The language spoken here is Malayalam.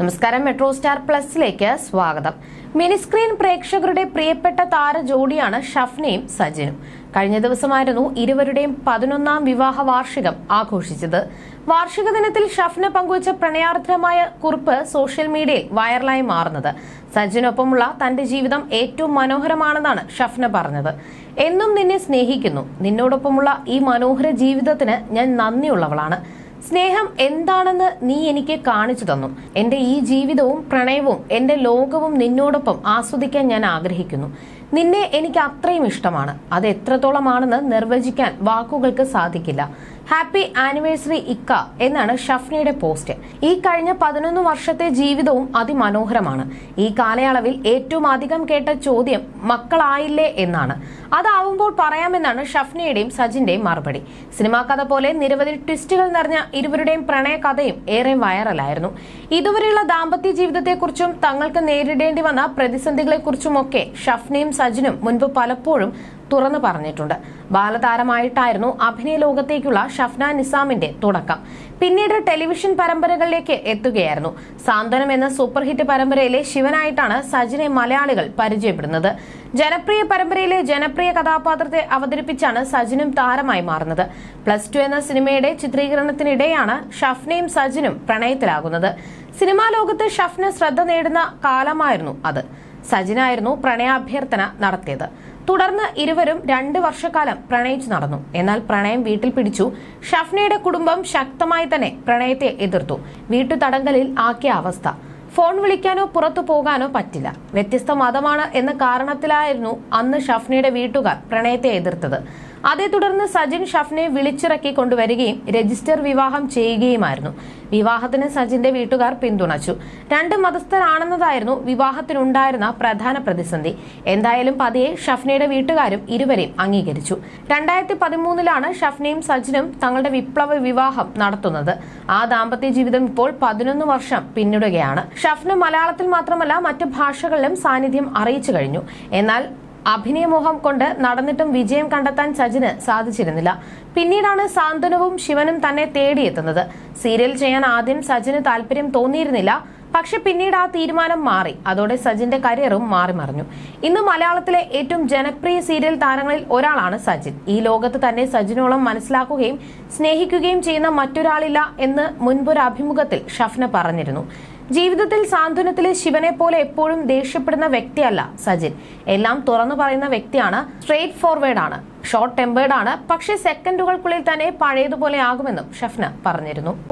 നമസ്കാരം. മെട്രോ സ്റ്റാർ പ്ലസിലേക്ക് സ്വാഗതം. മിനിസ്ക്രീൻ പ്രേക്ഷകരുടെ പ്രിയപ്പെട്ട താര ജോഡിയാണ് ഷഫ്നയും സജിനും. കഴിഞ്ഞ ദിവസമായിരുന്നു ഇരുവരുടെയും പതിനൊന്നാം വിവാഹ വാർഷികം ആഘോഷിച്ചത്. വാർഷിക ദിനത്തിൽ ഷഫ്ന പങ്കുവച്ച പ്രണയാർദ്രമായ കുറിപ്പ് സോഷ്യൽ മീഡിയയിൽ വൈറലായി മാറുന്നത്. സജിനൊപ്പമുള്ള തന്റെ ജീവിതം ഏറ്റവും മനോഹരമാണെന്നാണ് ഷഫ്ന പറഞ്ഞത്. എന്നും നിന്നെ സ്നേഹിക്കുന്നു. നിന്നോടൊപ്പമുള്ള ഈ മനോഹര ജീവിതത്തിന് ഞാൻ നന്ദിയുള്ളവളാണ്. സ്നേഹം എന്താണെന്ന് നീ എനിക്ക് കാണിച്ചു തന്നു. എന്റെ ഈ ജീവിതവും പ്രണയവും എന്റെ ലോകവും നിന്നോടൊപ്പം ആസ്വദിക്കാൻ ഞാൻ ആഗ്രഹിക്കുന്നു. നിന്നെ എനിക്ക് അത്രയും ഇഷ്ടമാണ്. അത് എത്രത്തോളമാണെന്ന് നിർവചിക്കാൻ വാക്കുകൾക്ക് സാധിക്കില്ല. ഹാപ്പി ആനിവേഴ്സറി ഇക്ക എന്നാണ് ഷഫ്നയുടെ പോസ്റ്റ്. ഈ കഴിഞ്ഞ പതിനൊന്ന് വർഷത്തെ ജീവിതവും അതിമനോഹരമാണ്. ഈ കാലയളവിൽ ഏറ്റവും അധികം കേട്ട ചോദ്യം മക്കളായില്ലേ എന്നാണ്. അതാവുമ്പോൾ പറയാമെന്നാണ് ഷഫ്നയുടെയും സജിന്റെയും മറുപടി. സിനിമാ കഥ പോലെ നിരവധി ട്വിസ്റ്റുകൾ നിറഞ്ഞ ഇരുവരുടെയും പ്രണയ കഥയും ഏറെ വൈറലായിരുന്നു. ഇതുവരെയുള്ള ദാമ്പത്യ ജീവിതത്തെക്കുറിച്ചും തങ്ങൾക്ക് നേരിടേണ്ടി വന്ന പ്രതിസന്ധികളെക്കുറിച്ചുമൊക്കെ ഷഫ്നയും സജിനും മുൻപ് പലപ്പോഴും തുറന്നു പറഞ്ഞിട്ടുണ്ട്. ബാലതാരമായിട്ടായിരുന്നു അഭിനയ ലോകത്തേക്കുള്ള ഷഫ്ന നിസാമിന്റെ തുടക്കം. പിന്നീട് ടെലിവിഷൻ പരമ്പരകളിലേക്ക് എത്തുകയായിരുന്നു. സാന്ത്വനം എന്ന സൂപ്പർ ഹിറ്റ് പരമ്പരയിലെ ശിവനായിട്ടാണ് സജിനെ മലയാളികൾ പരിചയപ്പെടുന്നത്. ജനപ്രിയ പരമ്പരയിലെ ജനപ്രിയ കഥാപാത്രത്തെ അവതരിപ്പിച്ചാണ് സജിനും താരമായി മാറുന്നത്. പ്ലസ് ടു എന്ന സിനിമയുടെ ചിത്രീകരണത്തിനിടെയാണ് ഷഫ്നയും സജിനും പ്രണയത്തിലാകുന്നത്. സിനിമാ ലോകത്ത് ഷഫ്ന ശ്രദ്ധ നേടുന്ന കാലമായിരുന്നു അത്. സജിനായിരുന്നു പ്രണയാഭ്യർത്ഥന നടത്തിയത്. തുടർന്ന് ഇരുവരും രണ്ട് വർഷക്കാലം പ്രണയിച്ചു നടന്നു. എന്നാൽ പ്രണയം വീട്ടിൽ പിടിച്ചു. ഷഫ്നയുടെ കുടുംബം ശക്തമായി തന്നെ പ്രണയത്തെ എതിർത്തു. വീട്ടു തടങ്കലിൽ ആക്കിയ അവസ്ഥ. ഫോൺ വിളിക്കാനോ പുറത്തു പോകാനോ പറ്റില്ല. വ്യത്യസ്ത മതമാണ് എന്ന കാരണത്തിലായിരുന്നു അന്ന് ഷഫ്നയുടെ വീട്ടുകാർ പ്രണയത്തെ എതിർത്തത്. അതേ തുടർന്ന് സജിൻ ഷഫ്നെ വിളിച്ചിറക്കി കൊണ്ടുവരികയും രജിസ്റ്റർ വിവാഹം ചെയ്യുകയുമായിരുന്നു. വിവാഹത്തിന് സജിന്റെ വീട്ടുകാർ പിന്തുണച്ചു. രണ്ട് മതസ്ഥരാണെന്നതായിരുന്നു വിവാഹത്തിനുണ്ടായിരുന്ന പ്രധാന പ്രതിസന്ധി. എന്തായാലും പതിയെ ഷഫ്നയുടെ വീട്ടുകാരും ഇരുവരെയും അംഗീകരിച്ചു. രണ്ടായിരത്തി പതിമൂന്നിലാണ് ഷഫ്നയും സജിനും തങ്ങളുടെ വിപ്ലവ വിവാഹം നടത്തുന്നത്. ആ ദാമ്പത്യ ജീവിതം ഇപ്പോൾ പതിനൊന്ന് വർഷം പിന്നിടുകയാണ്. ഷഫ്ന മലയാളത്തിൽ മാത്രമല്ല മറ്റ് ഭാഷകളിലും സാന്നിധ്യം അറിയിച്ചു കഴിഞ്ഞു. എന്നാൽ അഭിനയമോഹം കൊണ്ട് നടന്നിട്ടും വിജയം കണ്ടെത്താൻ സജിന് സാധിച്ചിരുന്നില്ല. പിന്നീടാണ് സാന്ത്വനവും ശിവനും തന്നെ തേടിയെത്തുന്നത്. സീരിയൽ ചെയ്യാൻ ആദ്യം സജിന് താല്പര്യം തോന്നിയിരുന്നില്ല. പക്ഷെ പിന്നീട് ആ തീരുമാനം മാറി. അതോടെ സജിന്റെ കരിയറും മാറി മറിഞ്ഞു. ഇന്ന് മലയാളത്തിലെ ഏറ്റവും ജനപ്രിയ സീരിയൽ താരങ്ങളിൽ ഒരാളാണ് സജിൻ. ഈ ലോകത്ത് തന്നെ സജിനോളം മനസ്സിലാക്കുകയും സ്നേഹിക്കുകയും ചെയ്യുന്ന മറ്റൊരാളില്ല എന്ന് മുൻപൊരു അഭിമുഖത്തിൽ ഷഫ്ന പറഞ്ഞിരുന്നു. ജീവിതത്തിൽ സാന്ത്വനത്തിലെ ശിവനെ പോലെ എപ്പോഴും ദേഷ്യപ്പെടുന്ന വ്യക്തിയല്ല സജിൻ. എല്ലാം തുറന്നു പറയുന്ന വ്യക്തിയാണ്. സ്ട്രേറ്റ് ഫോർവേഡ് ആണ്. ഷോർട്ട് ടെമ്പേർഡ് ആണ്. പക്ഷേ സെക്കൻഡുകൾക്കുള്ളിൽ തന്നെ പഴയതുപോലെ ആകുമെന്നും ഷഫ്ന പറഞ്ഞിരുന്നു.